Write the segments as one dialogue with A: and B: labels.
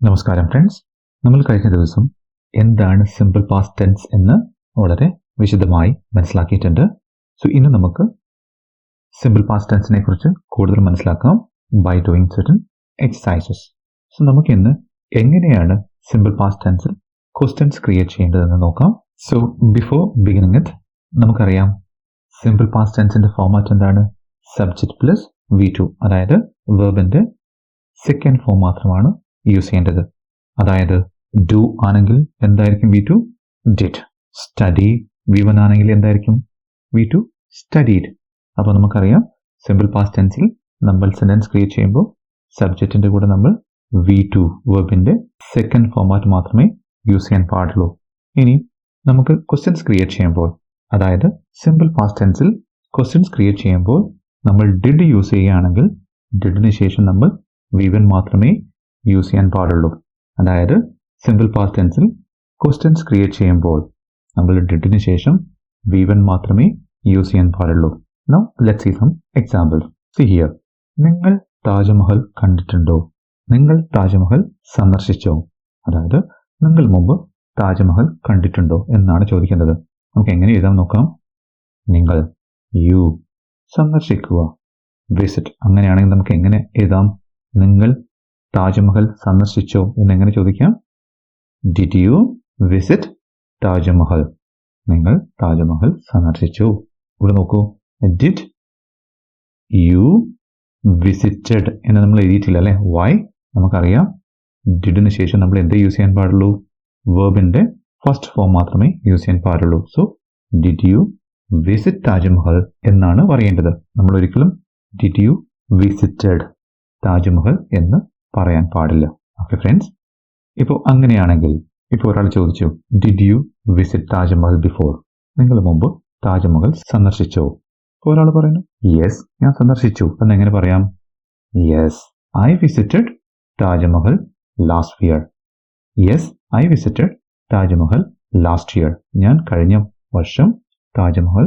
A: നമസ്കാരം ഫ്രണ്ട്സ് നമ്മൾ കഴിഞ്ഞ ദിവസം എന്താണ് സിമ്പിൾ പാസ്റ്റ് ടെൻസ് എന്ന് വളരെ വിശദമായി മനസ്സിലാക്കിയിട്ടുണ്ട്. സോ ഇന്ന് നമുക്ക് സിമ്പിൾ പാസ്റ്റ് ടെൻസിനെ കുറിച്ച് കൂടുതൽ മനസ്സിലാക്കാം by doing certain exercises so നമുക്ക് ഇന്ന് എങ്ങനെയാണ് സിമ്പിൾ പാസ്റ്റ് ടെൻസിൽ ക്വസ്റ്റ്യൻസ് ക്രിയേറ്റ് ചെയ്യേണ്ടതെന്ന് നോക്കാം. സോ ബിഫോർ ബിഗിനിങ് ഇറ്റ് നമുക്കറിയാം സിമ്പിൾ പാസ്റ്റ് ടെൻസിന്റെ ഫോമാറ്റ് എന്താണ്? സബ്ജക്റ്റ് പ്ലസ് വി ടു അതായത് വെർബിന്റെ സെക്കൻഡ് ഫോം മാത്രമാണ് യൂസ് ചെയ്യേണ്ടത്. അതായത് ഡു ആണെങ്കിൽ എന്തായിരിക്കും V two did study V one ആണെങ്കിൽ എന്തായിരിക്കും? വി ടു സ്റ്റഡീഡ് അപ്പോൾ നമുക്കറിയാം സിമ്പിൾ പാസ്റ്റ് ടെൻസിൽ നമ്മൾ സെന്റൻസ് ക്രിയേറ്റ് ചെയ്യുമ്പോൾ സബ്ജക്റ്റിന്റെ കൂടെ നമ്മൾ വി ടു വെബിന്റെ സെക്കൻഡ് ഫോമാറ്റ് മാത്രമേ യൂസ് ചെയ്യാൻ പാടുള്ളൂ. ഇനി നമുക്ക് ക്വസ്റ്റ്യൻസ് ക്രിയേറ്റ് ചെയ്യുമ്പോൾ അതായത് സിമ്പിൾ പാസ്റ്റ് ടെൻസിൽ ക്വസ്റ്റ്യൻസ് ക്രിയേറ്റ് ചെയ്യുമ്പോൾ നമ്മൾ ഡിഡ് യൂസ് ചെയ്യുകയാണെങ്കിൽ ഡിഡിന് ശേഷം നമ്മൾ വി വൺ മാത്രമേ യൂസ് ചെയ്യാൻ പാടുള്ളൂ. അതായത് സിമ്പിൾ പാസ്റ്റ് ടെൻസിൽ ക്വസ്റ്റ്യൻസ് ക്രിയേറ്റ് ചെയ്യുമ്പോൾ നമ്മൾ ഡിഡിന് ശേഷം വി വൺ മാത്രമേ യൂസ് ചെയ്യാൻ പാടുള്ളൂ. No let see some example see here നിങ്ങൾ താജ്മഹൽ കണ്ടിട്ടുണ്ടോ? നിങ്ങൾ താജ്മഹൽ സന്ദർശിച്ചോ? അതായത് നിങ്ങൾ മുമ്പ് താജ്മഹൽ കണ്ടിട്ടുണ്ടോ എന്നാണ് ചോദിക്കേണ്ടത്. നമുക്ക് എങ്ങനെ എഴുതാൻ നോക്കാം. നിങ്ങൾ യു സന്ദർശിക്കുക. വിസിറ്റ് അങ്ങനെയാണെങ്കിൽ നമുക്ക് എങ്ങനെ എഴുതാം? നിങ്ങൾ താജ്മഹൽ സന്ദർശിച്ചോ എന്ന് എങ്ങനെ ചോദിക്കാം? Did you visit Taj Mahal? നിങ്ങൾ താജ്മഹൽ സന്ദർശിച്ചു. ഇവിടെ നോക്കൂ. ഡിഡ് യു വിസിറ്റഡ് എന്ന് നമ്മൾ എഴുതിയിട്ടില്ല അല്ലേ? വൈ നമുക്കറിയാം. ഡിഡിന് ശേഷം നമ്മൾ എന്ത് യൂസ് ചെയ്യാൻ പാടുള്ളൂ? വേർബിന്റെ ഫസ്റ്റ് ഫോം മാത്രമേ യൂസ് ചെയ്യാൻ പാടുള്ളൂ. So did you visit Taj Mahal എന്നാണ് പറയേണ്ടത്. നമ്മൾ ഒരിക്കലും ഡിഡ് യു വിസിറ്റഡ് താജ്മഹൽ എന്ന് പറയാൻ പാടില്ല. ഓക്കെ ഫ്രണ്ട്സ് ഇപ്പോൾ അങ്ങനെയാണെങ്കിൽ ഇപ്പോൾ ഒരാൾ ചോദിച്ചു did you visit Taj Mahal before നിങ്ങൾ മുമ്പ് താജ്മഹൽ സന്ദർശിച്ചോ? ഇപ്പോൾ ഒരാൾ പറയുന്നു യെസ് ഞാൻ സന്ദർശിച്ചു. എന്ന് എങ്ങനെ പറയാം yes I visited Taj Mahal last year yes I visited Taj Mahal last year ഞാൻ കഴിഞ്ഞ വർഷം താജ്മഹൽ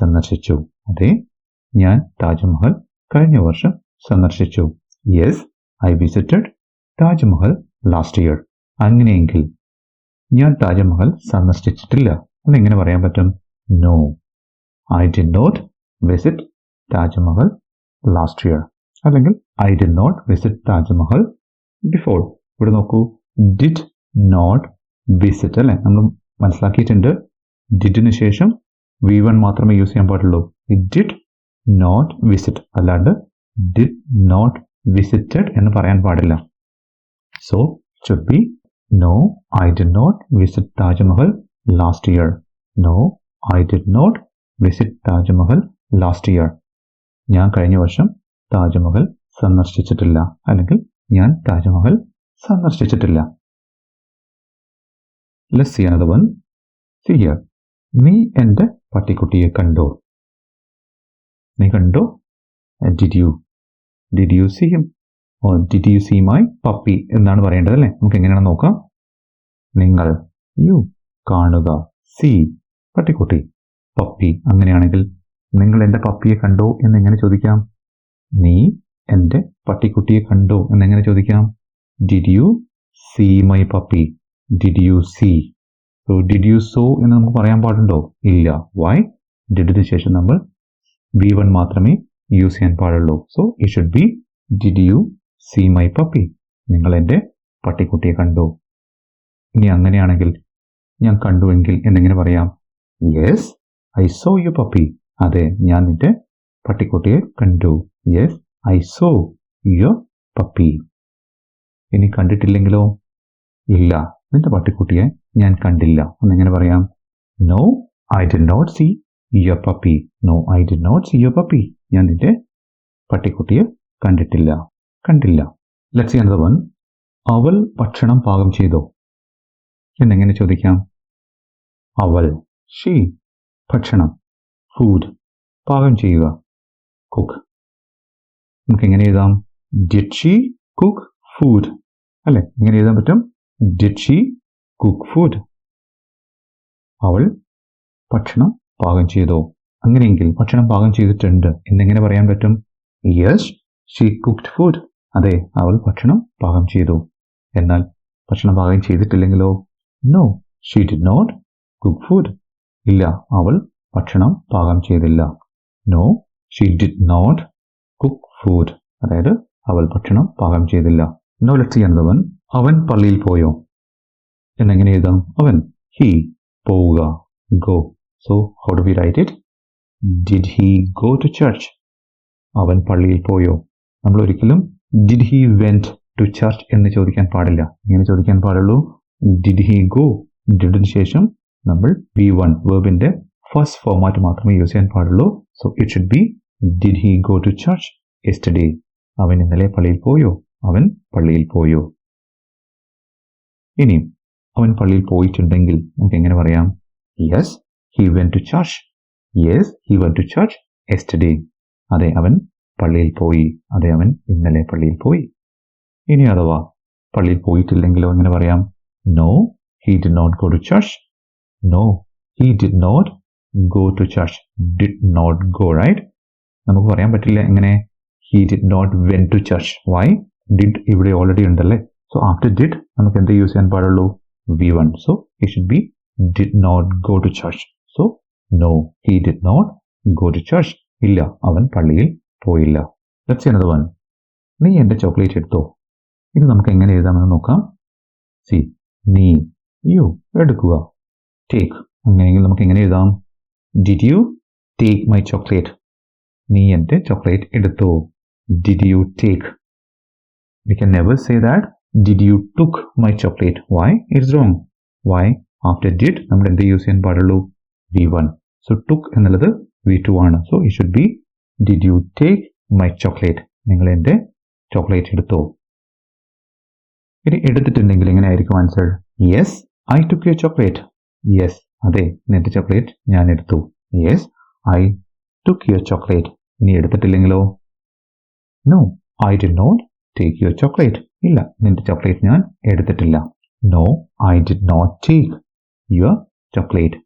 A: സന്ദർശിച്ചു. അതെ ഞാൻ താജ്മഹൽ കഴിഞ്ഞ വർഷം സന്ദർശിച്ചു. Yes I visited Taj Mahal last year അങ്ങനെയെങ്കിൽ ഞാൻ താജ്മഹൽ സന്ദർശിച്ചിട്ടില്ല. അതെങ്ങനെ പറയാൻ പറ്റും? No I did not visit Taj Mahal last year അല്ലെങ്കിൽ I did not visit Taj Mahal before ഇവിടെ നോക്കൂ. ഡിഡ് നോട്ട് വിസിറ്റ് അല്ലെ? നമ്മൾ മനസ്സിലാക്കിയിട്ടുണ്ട്. ഡിഡിന് ശേഷം വി വൺ മാത്രമേ യൂസ് ചെയ്യാൻ പാടുള്ളൂ. ഡിഡ് നോട്ട് വിസിറ്റ് അല്ലാണ്ട് ഡിഡ് നോട്ട് വിസിറ്റഡ് എന്ന് പറയാൻ പാടില്ല. So should be no I did not visit Taj Mahal last year no I did not visit Taj Mahal last year ഞാൻ കഴിഞ്ഞ വർഷം താജ്മഹൽ സന്ദർശിച്ചിട്ടില്ല. അല്ലെങ്കിൽ ഞാൻ Taj Mahal സന്ദർശിച്ചിട്ടില്ല. Less one C here നീ എന്റെ പട്ടിക്കുട്ടിയെ കണ്ടോ? നീ കണ്ടോ? Did you did you see him oh did you see my puppy എന്നാണ് പറയേണ്ടത് അല്ലേ? നമുക്ക് എങ്ങനെയാണ് നോക്കാം. നിങ്ങൾ യു കാണുക. സി പട്ടിക്കുട്ടി. പപ്പി അങ്ങനെയാണെങ്കിൽ നിങ്ങൾ എന്റെ പപ്പിയെ കണ്ടോ എന്ന് എങ്ങനെ ചോദിക്കാം? നീ എന്റെ പട്ടിക്കുട്ടിയെ കണ്ടോ എന്നെങ്ങനെ ചോദിക്കാം? Did you see my puppy did you see so did you saw എന്ന് നമുക്ക് പറയാൻ പാടുണ്ടോ? ഇല്ല. വൈ ഡിഡിന് ശേഷം നമ്മൾ വി വൺ മാത്രമേ യൂസ് ചെയ്യാൻ പാടുള്ളൂ. So it should be did you see my puppy നിങ്ങൾ എന്റെ പട്ടിക്കുട്ടിയെ കണ്ടു? ഇനി അങ്ങനെയാണെങ്കിൽ ഞാൻ കണ്ടുവെങ്കിൽ എന്നെങ്ങനെ പറയാം. Yes I saw you puppy അതെ ഞാൻ നിന്റെ പട്ടിക്കുട്ടിയെ കണ്ടു. Yes I saw your puppy ഇനി കണ്ടിട്ടില്ലെങ്കിലോ? ഇല്ല നിന്റെ പട്ടിക്കുട്ടിയെ ഞാൻ കണ്ടില്ല. എന്നെങ്ങനെ പറയാം? No I did not see your puppy no I did not see your puppy ഞാൻ നിന്റെ പട്ടിക്കുട്ടിയെ കണ്ടിട്ടില്ല. കണ്ടില്ല. ലെറ്റ്സ് അനദർ വൺ അവൾ ഭക്ഷണം പാകം ചെയ്തോ? എന്നെങ്ങനെ ചോദിക്കാം? അവൾ. ഷീ ഭക്ഷണം. ഫുഡ് പാകം ചെയ്യുക. കുക്ക് നമുക്ക് എങ്ങനെ എഴുതാം? ഡിഡ് ഷീ കുക്ക് ഫുഡ് അല്ലെ? എങ്ങനെ എഴുതാൻ പറ്റും? ഡിഡ് ഷീ കുക്ക് ഫുഡ് അവൾ ഭക്ഷണം പാകം ചെയ്തോ? അങ്ങനെയെങ്കിൽ ഭക്ഷണം പാകം ചെയ്തിട്ടുണ്ട്. എന്നെങ്ങനെ പറയാൻ പറ്റും? യെസ് ഷീ കുക്ക്ഡ് ഫുഡ് അതെ അവൾ ഭക്ഷണം പാകം ചെയ്തു. എന്നാൽ ഭക്ഷണം പാകം ചെയ്തിട്ടില്ലെങ്കിലോ? No she did not cook food ഇല്ല അവൾ ഭക്ഷണം പാകം ചെയ്തില്ല. No she did not cook food അതായത് അവൾ ഭക്ഷണം പാകം ചെയ്തില്ല. നോ ലെറ്റ് ചെയ്യുന്നവൻ അവൻ പള്ളിയിൽ പോയോ? എന്നെങ്ങനെ എഴുതാം? അവൻ ഹി പോവുക go so how do we write it did he go to church അവൻ പള്ളിയിൽ പോയോ? നമ്മൾ ഒരിക്കലും did he went to church എന്ന് ചോദിക്കാൻ പാടില്ല. ഇങ്ങനെ ചോദിക്കാൻ പാടുള്ളൂ. ഡിഡ് ഹി ഗോ ഡിഡിന് ശേഷം നമ്മൾ വി വൺ വേർബിന്റെ ഫസ്റ്റ് ഫോമാറ്റ് മാത്രമേ യൂസ് ചെയ്യാൻ പാടുള്ളൂ. So it should be did he go to church yesterday അവൻ ഇന്നലെ പള്ളിയിൽ പോയോ? അവൻ പള്ളിയിൽ പോയോ? ഇനിയും അവൻ പള്ളിയിൽ പോയിട്ടുണ്ടെങ്കിൽ നമുക്ക് എങ്ങനെ പറയാം? Yes he went to church yes he went to church yesterday അതെ അവൻ പള്ളിയിൽ പോയി. അതെ അവൻ ഇന്നലെ പള്ളിയിൽ പോയി. ഇനി അഥവാ പള്ളിയിൽ പോയിട്ടില്ലെങ്കിലോ എങ്ങനെ പറയാം? No he did not go to church no he did not go to church did not go right നമുക്ക് പറയാൻ പറ്റില്ല എങ്ങനെ? He did not went to church why did ഇവിടെ ഓൾറെഡി ഉണ്ടല്ലേ? സോ ആഫ്റ്റർ ഡിഡ് നമുക്ക് എന്ത് യൂസ് ചെയ്യാൻ പാടുള്ളൂ? V one so he should be did not go to church so no he did not go to church ഇല്ല അവൻ പള്ളിയിൽ പോയില്ല. ലെറ്റ്സ് എന്നത് വൺ നീ എന്റെ ചോക്ലേറ്റ് എടുത്തോ? ഇത് നമുക്ക് എങ്ങനെ എഴുതാമെന്ന് നോക്കാം. സി നീ യു എടുക്കുക. ടേക്ക് അങ്ങനെയെങ്കിൽ നമുക്ക് എങ്ങനെ എഴുതാം? Did you take my chocolate നീ എന്റെ ചോക്ലേറ്റ് എടുത്തോ? Did you take we can never say that did you took my chocolate why it's wrong why after did നമ്മൾ എന്ത് യൂസ് ചെയ്യാൻ പാടുള്ളൂ? വി വൺ സോ ടുക്ക് എന്നുള്ളത് വി ടു ആണ്. So it should be did you take my chocolate നിങ്ങൾ എന്റെ chocolate എടുത്തോ? ഇനി എടുത്തിട്ടുണ്ടെങ്കിൽ എങ്ങനെ ആയിരിക്കും answer yes I took you chocolate yes അതെ നിന്റെ ചോക്ലേറ്റ് ഞാൻ എടുത്തു. Yes I took your chocolate നീ എടുത്തിട്ടില്ലെങ്കിലോ? No I did not take your chocolate ഇല്ല നിന്റെ ചോക്ലേറ്റ് ഞാൻ എടുത്തിട്ടില്ല. No I did not take your chocolate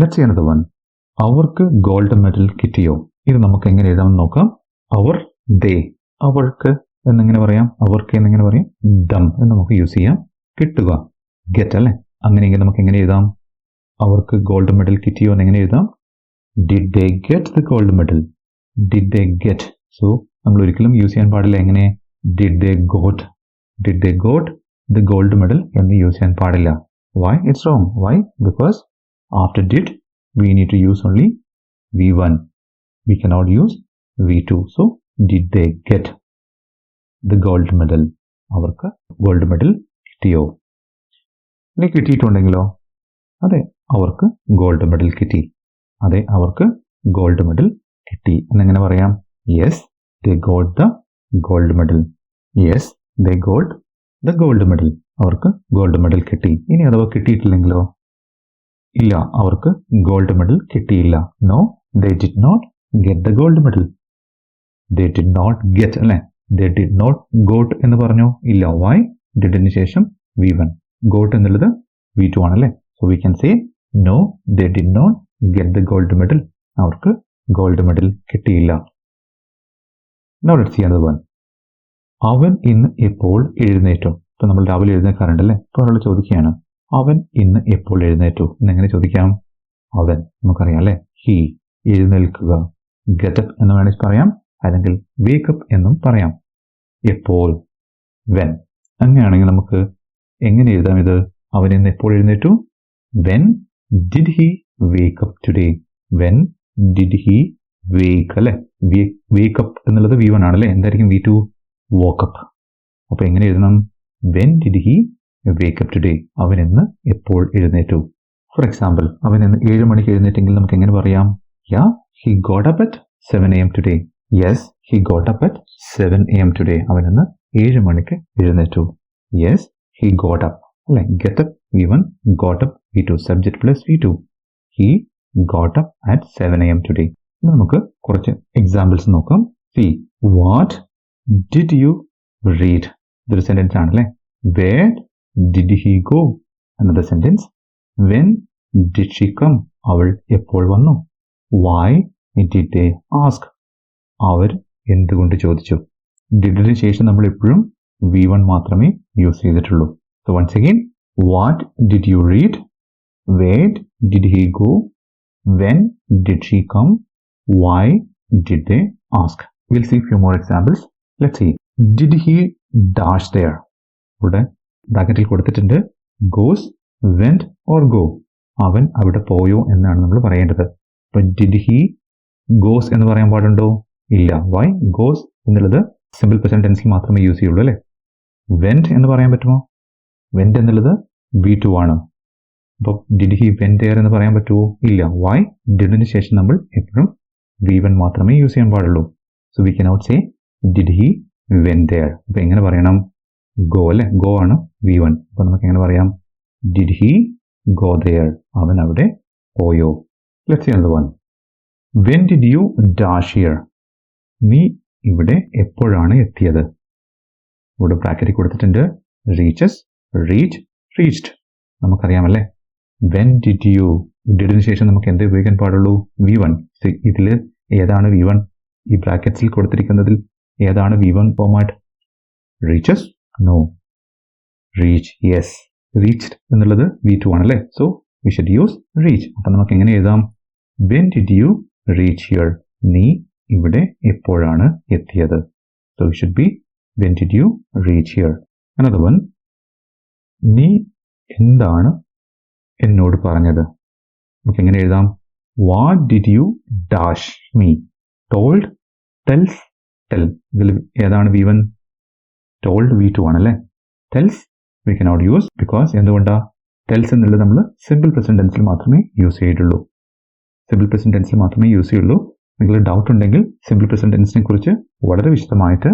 A: let's ചെയ്യുന്നത് വൺ അവർക്ക് ഗോൾഡ് മെഡൽ കിട്ടിയോ? ഇത് നമുക്ക് എങ്ങനെ എഴുതാമെന്ന് നോക്കാം. അവർ ദേ അവർക്ക് എന്നെങ്ങനെ പറയാം? അവർക്ക് എന്നെങ്ങനെ പറയാം? ദം എന്ന് നമുക്ക് യൂസ് ചെയ്യാം. കിട്ടുക. ഗെറ്റ് അല്ലേ? അങ്ങനെയെങ്കിൽ നമുക്ക് എങ്ങനെ എഴുതാം? അവർക്ക് ഗോൾഡ് മെഡൽ കിട്ടിയോ എന്ന് എങ്ങനെ എഴുതാം? Did they get the gold medal did they get so നമ്മൾ ഒരിക്കലും യൂസ് ചെയ്യാൻ പാടില്ല. എങ്ങനെ? Did they got did they got the gold medal എന്ന് യൂസ് ചെയ്യാൻ പാടില്ല. Why it's wrong why because we need to use only V one we cannot use V two so did they get the gold medal അവർക്ക് gold medal കിട്ടിയോ? ഇനി കിട്ടിയിട്ടുണ്ടെങ്കിലോ? അതെ അവർക്ക് gold medal കിട്ടി. അതെ അവർക്ക് ഗോൾഡ് മെഡൽ കിട്ടി. എന്നെങ്ങനെ പറയാം? Yes the gold the gold medal yes the gold the gold medal അവർക്ക് ഗോൾഡ് മെഡൽ കിട്ടി. ഇനി അഥവാ കിട്ടിയിട്ടില്ലെങ്കിലോ? ഇല്ല അവർക്ക് ഗോൾഡ് മെഡൽ കിട്ടിയില്ല. No they did not get the gold medal they did not get അല്ലെ? ദേ ഡിഡ് നോട്ട് ഗോട്ട് എന്ന് പറഞ്ഞോ? ഇല്ല. വൈ ഡിഡിന് ശേഷം വി വൺ ഗോട്ട് എന്നുള്ളത് വി ടു ആണല്ലേ? So we can say no they did not get the gold medal അവർക്ക് gold medal കിട്ടിയില്ല. നോ ലെറ്റ്സ് സീ വൺ അവൻ ഇന്ന് എപ്പോൾ എഴുന്നേറ്റു. ഇപ്പൊ നമ്മൾ രാവിലെ എഴുന്നേക്കാറുണ്ടല്ലേ ഇപ്പൊ ഒരാൾ ചോദിക്കുകയാണ് അവൻ ഇന്ന് എപ്പോൾ എഴുന്നേറ്റു? എന്നെങ്ങനെ ചോദിക്കാം? അവൻ നമുക്കറിയാം അല്ലേ? ഹി എഴുന്നേൽക്കുക. ഗെറ്റപ്പ് എന്ന് വേണമെങ്കിൽ പറയാം അല്ലെങ്കിൽ വേക്കപ്പ് എന്നും പറയാം. എപ്പോൾ? വെൻ അങ്ങനെയാണെങ്കിൽ നമുക്ക് എങ്ങനെ എഴുതാം ഇത്? അവൻ ഇന്ന് എപ്പോൾ എഴുന്നേറ്റു? When did he wake up today when did he wake അല്ലെ? വേക്കപ്പ് എന്നുള്ളത് വി വൺ ആണ് ആണല്ലേ എന്തായിരിക്കും വി ടു വോക്കപ്പ് അപ്പൊ എങ്ങനെ എഴുതണം? When did he wake up today അവൻ ഇന്ന് എപ്പോൾ എഴുന്നേറ്റു? ഫോർ എക്സാമ്പിൾ അവൻ ഇന്ന് ഏഴ് മണിക്ക് എഴുന്നേറ്റെങ്കിൽ നമുക്ക് എങ്ങനെ പറയാം? Yeah he got up at seven A M today yes he got up at seven A M today അവൻ ഇന്ന് ഏഴ് മണിക്ക് എഴുന്നേറ്റു. യെസ് ഹി ഗോട്ട് അപ്പ് അല്ലെ? Get up V one got up V two subject plus V two he got up at seven A M today നമുക്ക് കുറച്ച് examples നോക്കാം. See what did you read ഇതൊരു സെന്റൻസ് ആണല്ലേ? Where did he go another sentence when did she come അവൾ എപ്പോൾ വന്നു? Why did they ask അവർ എന്തുകൊണ്ട് ചോദിച്ചു? ഡിഡിന് ശേഷം നമ്മൾ എപ്പോഴും വി വൺ മാത്രമേ യൂസ് ചെയ്തിട്ടുള്ളൂ. So once again what did you read word did he go when did she come why did they ask will see few more examples let see did he dash there ഇവിടെ ബ്രാക്കറ്റിൽ കൊടുത്തിട്ടുണ്ട്. Goes went or go അവൻ അവിടെ പോയോ എന്നാണ് നമ്മൾ പറയേണ്ടത്. അപ്പൊ ഡിഡ് ഹി ഗോസ് എന്ന് പറയാൻ പാടുണ്ടോ? ഇല്ല. വൈ ഗോസ് എന്നുള്ളത് സിമ്പിൾ പ്രസന്റ് ടെൻസിൽ മാത്രമേ യൂസ് ചെയ്യുള്ളൂ അല്ലേ? വെന്റ് എന്ന് പറയാൻ പറ്റുമോ? വെന്റ് എന്നുള്ളത് ബി ടു ആണ്. അപ്പോൾ ഡിഡ് ഹി വെന്റ് എയർ എന്ന് പറയാൻ പറ്റുമോ? ഇല്ല. വൈ ഡിഡിന് ശേഷം നമ്മൾ എപ്പോഴും വി വൺ മാത്രമേ യൂസ് ചെയ്യാൻ പാടുള്ളൂ. So we cannot say did he went there അപ്പൊ എങ്ങനെ പറയണം? ഗോ അല്ലെ? ഗോ ആണ് വി വൺ അപ്പൊ നമുക്ക് എങ്ങനെ പറയാം? ഡിഡ് ഹി ഗോ ദയർ അവൻ അവിടെ പോയോ? Let's see one when did you dash here നീ ഇവിടെ എപ്പോഴാണ് എത്തിയത്? ഇവിടെ ബ്രാക്കറ്റിൽ കൊടുത്തിട്ടുണ്ട്. റീച്ചസ് റീച്ച് റീച്ച്ഡ് നമുക്കറിയാമല്ലേ? വെൻ ഡിഡ് യു ഡിഡിന് ശേഷം നമുക്ക് എന്ത് ഉപയോഗിക്കാൻ പാടുള്ളൂ? വി വൺ ഇതിൽ ഏതാണ് വി വൺ ഈ ബ്രാക്കറ്റ്സിൽ കൊടുത്തിരിക്കുന്നതിൽ ഏതാണ് V one format reaches no reach yes reached എന്നുള്ളത് വി ടു ആണ് അല്ലേ so we should use reach അപ്പം നമുക്ക് എങ്ങനെ എഴുതാം? When did you reach here നീ ഇവിടെ എപ്പോഴാണ് എത്തിയത്? So we should be when did you reach here another one നീ എന്താണ് എന്നോട് പറഞ്ഞത്? നമുക്ക് എങ്ങനെ എഴുതാം? What did you dash me told tells tell ഇതിൽ ഏതാണ് V one told V two ആണ് അല്ലേ? Tells we cannot use because എന്തുകൊണ്ടാ? ടെൽസ് എന്നുള്ളത് നമ്മൾ സിമ്പിൾ പ്രസന്റ് ടെൻസിൽ മാത്രമേ യൂസ് ചെയ്തിട്ടുള്ളൂ. സിമ്പിൾ പ്രസന്റ് ടെൻസിൽ മാത്രമേ യൂസ് ചെയ്യുള്ളൂ. നിങ്ങൾ ഡൗട്ട് ഉണ്ടെങ്കിൽ സിമ്പിൾ പ്രസന്റ് ടെൻസിനെ കുറിച്ച് വളരെ വിശദമായിട്ട്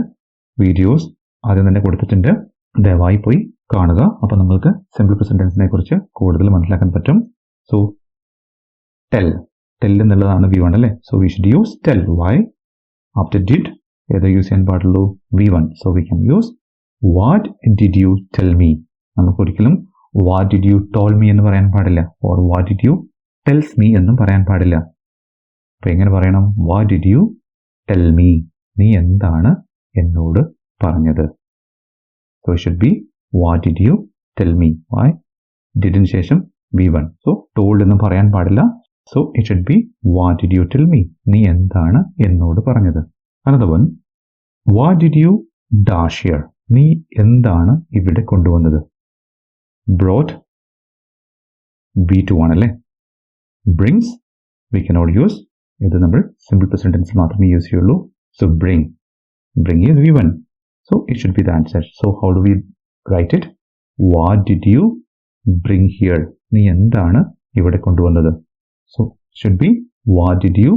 A: വീഡിയോസ് ആദ്യം തന്നെ കൊടുത്തിട്ടുണ്ട്. ദയവായി പോയി കാണുക. അപ്പോൾ നിങ്ങൾക്ക് സിമ്പിൾ പ്രസന്റ് ടെൻസിനെ കുറിച്ച് കൂടുതൽ മനസ്സിലാക്കാൻ പറ്റും. സോ ടെൽ ടെൽ എന്നുള്ളതാണ് വി വൺ അല്ലേ? So we should use tell why after did ഏത് യൂസ് ചെയ്യാൻ പാടുള്ളൂ? V one so we can use what did you tell me നമുക്ക് ഒരിക്കലും what did you told me എന്ന് പറയാൻ പാടില്ല. Or what did you tells me എന്നും പറയാൻ പാടില്ല. അപ്പൊ എങ്ങനെ പറയണം? What did you tell me നീ എന്താണ് എന്നോട് പറഞ്ഞത്? So should be what did you tell me why ഡിഡിന് ശേഷം വി വൺ സോ ടോൾഡ് എന്ന് പറയാൻ പാടില്ല. So it should be what did you tell me നീ എന്താണ് എന്നോട് പറഞ്ഞത്? Another one what did you dash നീ എന്താണ് ഇവിടെ കൊണ്ടുവന്നത്? ബ്രോഡ് ബി ടു ആണല്ലേ ബ്രിങ്സ് വി കനോട്ട് യൂസ് ഇത് നമ്മൾ സിമ്പിൾ പ്രസന്റ് മാത്രമേ യൂസ് ചെയ്യുള്ളൂ. So bring bring is V one so it should be the answer so how do we write it what did you bring here നീ എന്താണ് ഇവിടെ കൊണ്ടുവന്നത്? So should be what did you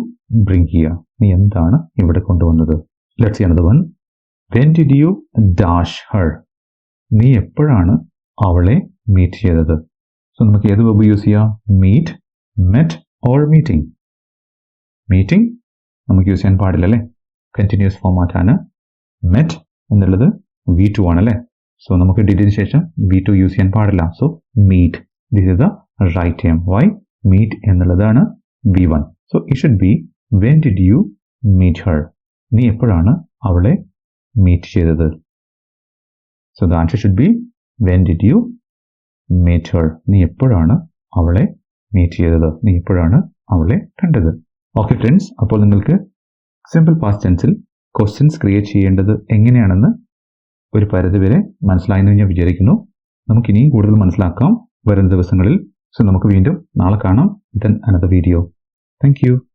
A: bring here നീ എന്താണ് ഇവിടെ കൊണ്ടുവന്നത്? Let's see another one when did you dash her നീ എപ്പോഴാണ് അവളെ മീറ്റ് ചെയ്തത്? സോ നമുക്ക് ഏത് വെബ് യൂസ് ചെയ്യാം? Meet met or meeting meeting നമുക്ക് യൂസ് ചെയ്യാൻ പാടില്ല അല്ലേ? കണ്ടിന്യൂസ് ഫോമാറ്റ് ആണ്. മെറ്റ് എന്നുള്ളത് വി ടു ആണ് അല്ലേ സോ നമുക്ക് ഡിഡിന് ശേഷം വി ടു യൂസ് ചെയ്യാൻ പാടില്ല. So meet this is the right time why meet എന്നുള്ളതാണ് V one so it should be when did you meet her നീ എപ്പോഴാണ് അവളെ മീറ്റ് ചെയ്തത്. So the answer should be when did you meet her നീ എപ്പോഴാണ് അവളെ meet ചെയ്തത്? നീ എപ്പോഴാണ് അവളെ കണ്ടത്? ഓക്കെ ഫ്രണ്ട്സ് അപ്പോൾ നിങ്ങൾക്ക് സിമ്പിൾ പാസ്റ്റ് ടെൻസിൽ ക്വസ്റ്റ്യൻസ് ക്രിയേറ്റ് ചെയ്യേണ്ടത് എങ്ങനെയാണെന്ന് ഒരു പരിധിവരെ മനസ്സിലായെന്ന് ഞാൻ വിചാരിക്കുന്നു. നമുക്ക് ഇനിയും കൂടുതൽ മനസ്സിലാക്കാം വരുന്ന ദിവസങ്ങളിൽ. സോ നമുക്ക് വീണ്ടും നാളെ കാണാം. Then another video thank